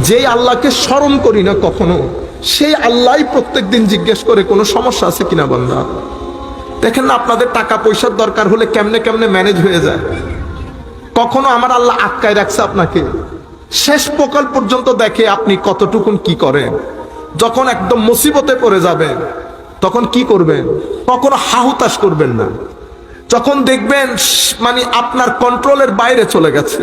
যেই আল্লাহকে স্মরণ করি না কখনো, সেই আল্লাহই প্রত্যেক দিন জিজ্ঞেস করে, কোনো সমস্যা আছে কিনা বান্দা? দেখেন না, আপনাদের টাকা পয়সার দরকার হলে কেমনে কেমনে ম্যানেজ হয়ে যায়। কখনো আমার আল্লাহ আটকায় রাখছে আপনাকে। শেষ প্রকাল পর্যন্ত দেখে আপনি কতটুকুন কি করেন। যখন একদম মুসিবতে পড়ে যাবেন, তখন কি করবেন? কখনো হাহুতাশ করবেন না। যখন দেখবেন মানে আপনার কন্ট্রোলের বাইরে চলে গেছে।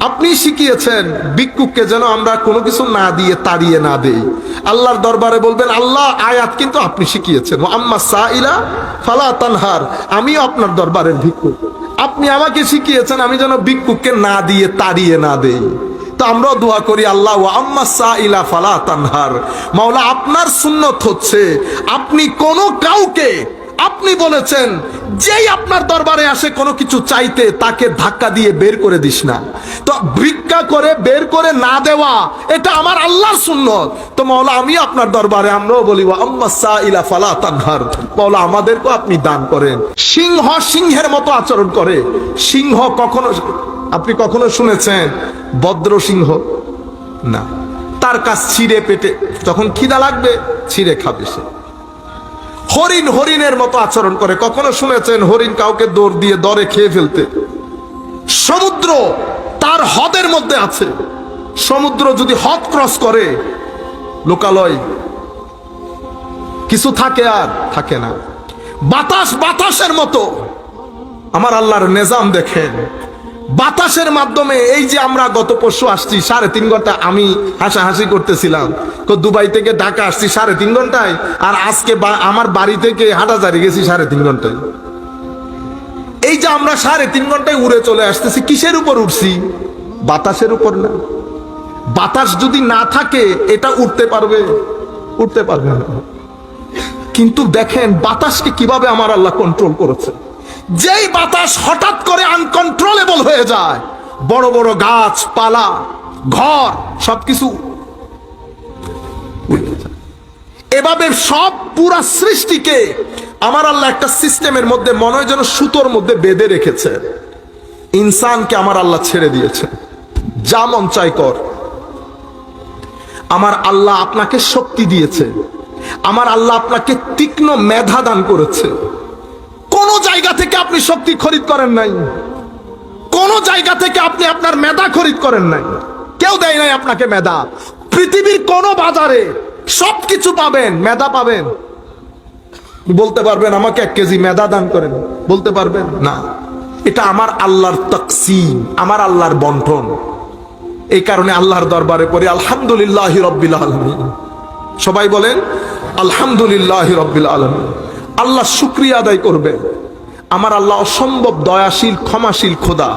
আপনি শিখিয়েছেন, ভিক্ষুককে যেন আমরা কোনো কিছু না দিয়ে, তাড়িয়ে না দেই। আল্লাহর দরবারে বলবেন, আল্লাহ, আয়াত কিন্তু আপনি শিখিয়েছেন। আম্মা সাইলা ফালা তানহার। আমিও আপনার দরবারের ভিক্ষুক। আপনি আমাকে শিখিয়েছেন, আমি যেন ভিক্ষুককে না দিয়ে, তাড়িয়ে না দেই। তো আমরাও দোয়া করি, আল্লাহ আম্মা ফালা তানহার। মাওলা, আপনার সুন্নত হচ্ছে, আপনি কোনো কাউকে আপনি বলেছেন, যেই আপনার দরবারে আসে কোনো কিছু চাইতে, তাকে ধাক্কা দিয়ে বের করে দিস না। তো ভিক্ষা করে বের করে না দেওয়া, এটা আমার আল্লাহর সুন্নত। তো মাওলা, আমি আপনার দরবারে আমরাও বলি, ওয়া আম্মা সাইলা ফালা আমাদেরকেও আপনি দান করেন। সিংহ সিংহের মতো আচরণ করে। সিংহ কখনো, আপনি কখনো শুনেছেন, ভদ্র সিংহ? না। তার কাছ ছিঁড়ে পেটে যখন খিদা লাগবে, ছিঁড়ে খাবে সে। হরিণ হরিণের মতো আচরণ করে। কখনো শুনেছেন হরিণ কাউকে দৌড় দিয়ে দরে খেয়ে ফেলতে? সমুদ্র তার হদের মধ্যে আছে। সমুদ্র যদি হদ ক্রস করে, লোকালয়, কিছু থাকে আর থাকে না। বাতাস বাতাসের মতো। আমার আল্লাহর নেজাম দেখেন। বাতাসের মাধ্যমে এই যে আমরা গত পরশু আসছি, সাড়ে তিন ঘণ্টা আমি হাসাহাসি করতেছিলাম। দুবাই থেকে ঢাকা আসছি সাড়ে তিন ঘন্টায়, আর আজকে আমার বাড়ি থেকে হাটাজারি গেছি সাড়ে তিন ঘন্টায়। এই যে আমরা সাড়ে তিন ঘন্টায় উড়ে চলে আসতেছি, কিসের উপর উঠছি বাতাসের উপর না। বাতাস যদি না থাকে, এটা উঠতে পারবে? উঠতে পারবে না। কিন্তু দেখেন, বাতাসকে কীভাবে আমার আল্লাহ কন্ট্রোল করেছে? যেই বাতাস হঠাৎ করে আনকন্ট্রোলেবল হয়ে যায়, বড় বড় গাছ পালা ঘর, সবকিছু এভাবে সব পুরা সৃষ্টিকে আমার আল্লাহ একটা সিস্টেমের মধ্যে, মনে হয় যেন সুতোর মধ্যে বেঁধে রেখেছে। ইনসানকে আমার আল্লাহ ছেড়ে দিয়েছে যা মন চাই কর। আমার আল্লাহ আপনাকে শক্তি দিয়েছে। আমার আল্লাহ আপনাকে তীক্ষ্ণ মেধা দান করেছে। কোন জায়গা থেকে আপনি শক্তি খরিদ করেন নাই। কোন জায়গা থেকে আপনি আপনার মেধা খরিদ করেন নাই। কেউ দেয় নাই আপনাকে মেধা। পৃথিবীর কোন বাজারে সবকিছু পাবেন, মেধা পাবেন। বলতে পারবেন, আমাকে এক কেজি মেধা দান করেন। বলতে পারবেন, না। এটা আমার আল্লাহর তকসিম, আমার আল্লাহর বন্টন। এই কারণে আল্লাহর দরবারে পড়ি, আলহামদুলিল্লাহ রব্বিল আলমিন। সবাই বলেন, আলহামদুলিল্লাহ রব্বিল আলমিন। আল্লাহ শুক্রিয়া আদায় করবে। আমার আল্লাহ অসম্ভব দয়াশীল, ক্ষমাশীল খোদা।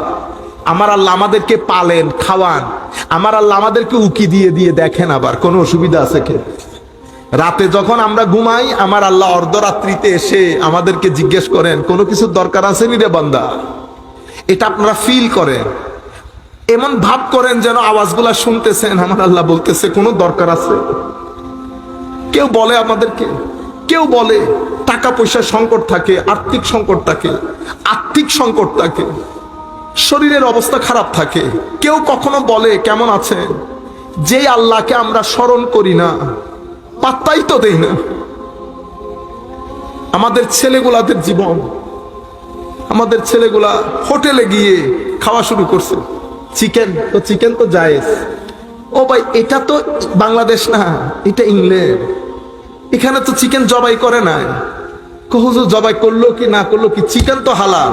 আমার আল্লাহ আমাদেরকে পালেন, খাওয়ান। আমার আল্লাহ আমাদেরকে উকি দিয়ে দিয়ে দেখেন আবার। কোনো অসুবিধা আছে কে? রাতে যখন আমরা ঘুমাই, আমার আল্লাহ অর্ধরাত্রিতে এসে আমাদেরকে জিজ্ঞেস করেন, কোনো কিছুর দরকার আছে নি রে বান্দা? এটা আপনারা ফিল করেন। এমন ভাব করেন যেন আওয়াজগুলা শুনতেছেন। আমার আল্লাহ বলতেছে, কোনো দরকার আছে? কেউ বলে আমাদেরকে। কেউ বলে টাকা পয়সার সংকট থাকে, আর্থিক সংকট থাকে আর্থিক সংকট থাকে, শরীরের অবস্থা খারাপ থাকে। কেউ কখনো বলে, কেমন আছে? যে আল্লাহকে আমরা স্মরণ করি না, পাত্তাই তো দেই না। আমাদের ছেলেগুলাদের জীবন, আমাদের ছেলেগুলা হোটেলে গিয়ে খাওয়া শুরু করছে। চিকেন, তো চিকেন তো জায়েজ। ও ভাই, এটা তো বাংলাদেশ না, এটা ইংল্যান্ড। এখানে তো চিকেন জবাই করে নাই। কহুজুর জবাই করল কি না করল কি, চিকেন তো হালাল।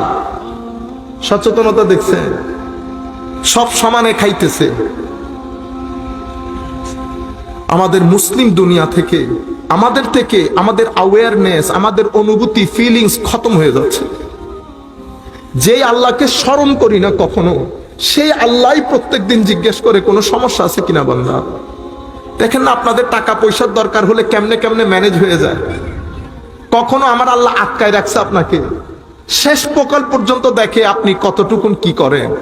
সচেতনতা দেখছে সব সমানে খাইতেছে। আমাদের মুসলিম দুনিয়া থেকে, আমাদের থেকে আমাদের অ্যাওয়ারনেস আমাদের অনুভূতি ফিলিংস খতম হয়ে যাচ্ছে। যে আল্লাহকে স্মরণ করি না কখনো, সেই আল্লাহই প্রত্যেক দিন জিজ্ঞেস করে কোনো সমস্যা আছে কিনা বান্দা? দেখেন না আপনাদের টাকা পয়সার দরকার হলে কেমনে কেমনে ম্যানেজ হয়ে যায়। কখনো আমার আল্লাহ আটকায় রাখছে আপনাকে। শেষ প্রকাল পর্যন্ত দেখে আপনি কতটুকুন কি করেন।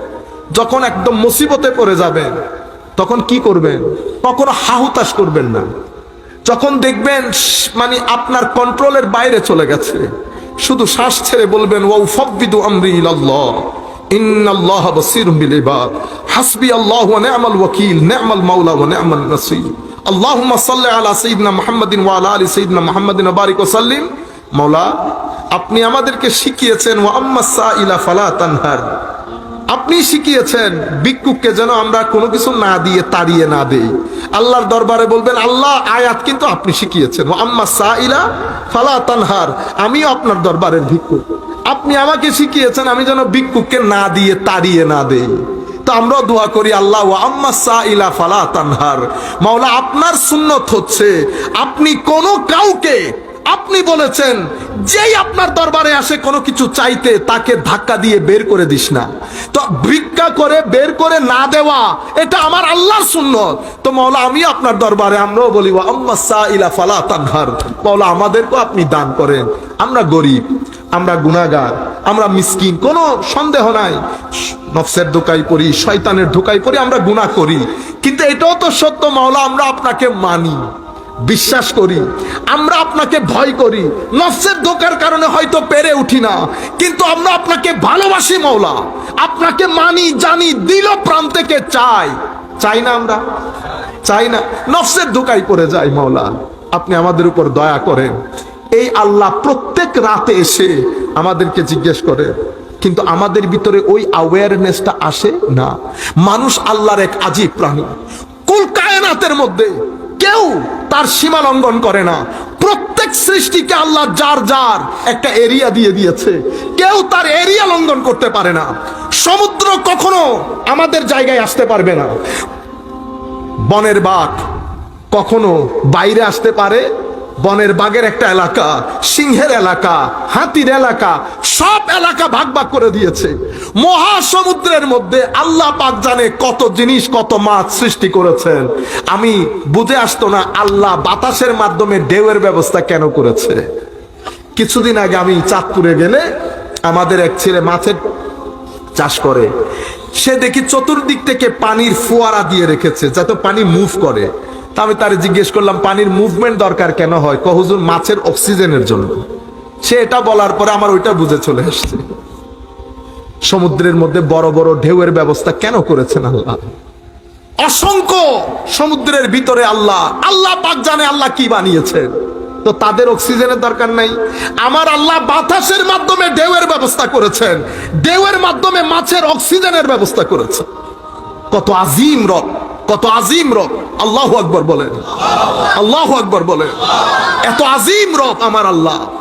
যখন একদম মুসিবতে পড়ে যাবেন, তখন কি করবেন? কখনো হাহুতাশ করবেন না। যখন দেখবেন মানে আপনার কন্ট্রোলের বাইরে চলে গেছে। শুধু শ্বাস ছেড়ে বলবেন ওয়াউ ফাব্বিদু আমরি ইলাল্লাহ। ইন্নাল্লাহ বাসীরুম বিল ইবাদ। হাসবি আল্লাহ ওয়া নি'মাল ওয়াকিল। নি'মাল মাওলা ওয়া নি'মান নাসীর। আলা আলা সাল্লিম আপনি আমাদেরকে শিখিয়েছেন, ওয়া ফালা তানহার। আপনি শিখিয়েছেন, ভিক্ষুককে যেন আমরা কোনো কিছু না দিয়ে, তাড়িয়ে না দেই। আল্লাহর দরবারে বলবেন, আল্লাহ, আয়াত কিন্তু আপনি শিখিয়েছেন। আম্মা সাইলা ফালা তানহার, আমিও আপনার দরবারের ভিক্ষুক। আপনি আমাকে শিখিয়েছেন, আমি যেন ভিক্ষুককে না দিয়ে, তাড়িয়ে না দেই। তো আমরাও দোয়া করি, আল্লাহ আম্মা সাইলা ফালা তানহার। মাওলা, আপনার সুন্নত হচ্ছে, আপনি কোনো কাউকে, আপনি বলেছেন, যেই আপনার দরবারে আসে কোনো কিছু চাইতে, তাকে ধাক্কা দিয়ে বের করে দিস না। তো ভিক্ষা করে বের করে না দেওয়া, এটা আমার আল্লাহর সুন্নত। তো মাওলা আমি আপনার দরবারে আমরাও বলি আম্মা সাইলা ফালা তানহার। মাওলা, আমাদেরকেও আপনি দান করেন, আমরা গরিব। আমরা গুনাহগার, আমরা মিসকিন, কোনো সন্দেহ নাই। নফসের ধোকাই পড়ি, শয়তানের ধোকাই পড়ি, আমরা গুনাহ করি। কিন্তু এটাও তো সত্য, মাওলা, আমরা আপনাকে মানি, বিশ্বাস করি। আমরা আপনাকে ভয় করি। নফসের ধোকার কারণে হয়তো পেরে উঠি না। কিন্তু আমরা আপনাকে ভালোবাসি মৌলা আপনাকে মানি, জানি, দিল প্রাণ থেকে চাই। চাই না আমরা? চাই না। নফসের ধোকায় পড়ে যাই, মাওলা। আপনি আমাদের উপর দয়া করেন। এই আল্লাহ প্রত্যেক রাতে এসে আমাদেরকে জিজ্ঞেস করে, কিন্তু আমাদের ভিতরে ওই অ্যাওয়ারনেসটা আসে না। মানুষ আল্লাহর এক আজীব প্রাণী। কুল কায়নাতের মধ্যে কেউ তার সীমা লঙ্ঘন করে না। প্রত্যেক সৃষ্টিকে আল্লাহ যার যার একটা এরিয়া দিয়ে দিয়েছে। কেউ তার এরিয়া লঙ্ঘন করতে পারে না। সমুদ্র কখনো আমাদের জায়গায় আসতে পারবে না। বনের বাঘ কখনো বাইরে আসতে পারে বনের বাঘের একটা এলাকা, সিংহের এলাকা, হাতির এলাকা, সব এলাকা ভাগ ভাগ করে দিয়েছে। মহাসমুদ্রের মধ্যে আল্লাহ পাক জানে কত জিনিস, কত মাছ সৃষ্টি করেছেন। আমি বুঝে আসতো না আল্লাহ বাতাসের মাধ্যমে ঢেউয়ের ব্যবস্থা কেন করেছে। কিছুদিন আগে আমি চাঁদপুরে গেলে আমাদের এক ছেলে মাছের চাষ করে। সে দেখি চতুর্দিক থেকে পানির ফোয়ারা দিয়ে রেখেছে, যাতে পানি মুভ করে। তা আমি তারে জিজ্ঞেস করলাম, পানির মুভমেন্ট দরকার কেন হয়? কহজুর মাছের অক্সিজেনের জন্য। সে এটা বলার পরে আমার ওইটা বুঝে চলে আসছে। সমুদ্রের মধ্যে বড় বড় ঢেউয়ের ব্যবস্থা কেন করেছেন আল্লাহ? অসংখ্য সমুদ্রের ভিতরে আল্লাহ আল্লাহ পাক জানে আল্লাহ কি বানিয়েছেন। তো তাদের অক্সিজেনের দরকার নাই। আমার আল্লাহ বাতাসের মাধ্যমে ঢেউয়ের ব্যবস্থা করেছেন। ঢেউয়ের মাধ্যমে মাছের অক্সিজেনের ব্যবস্থা করেছেন। কত আজিম রব। কত আজিম রব। আল্লাহ আকবর বলেন। আল্লাহ আকবর বলেন। এত আজিম রব আমার আল্লাহ।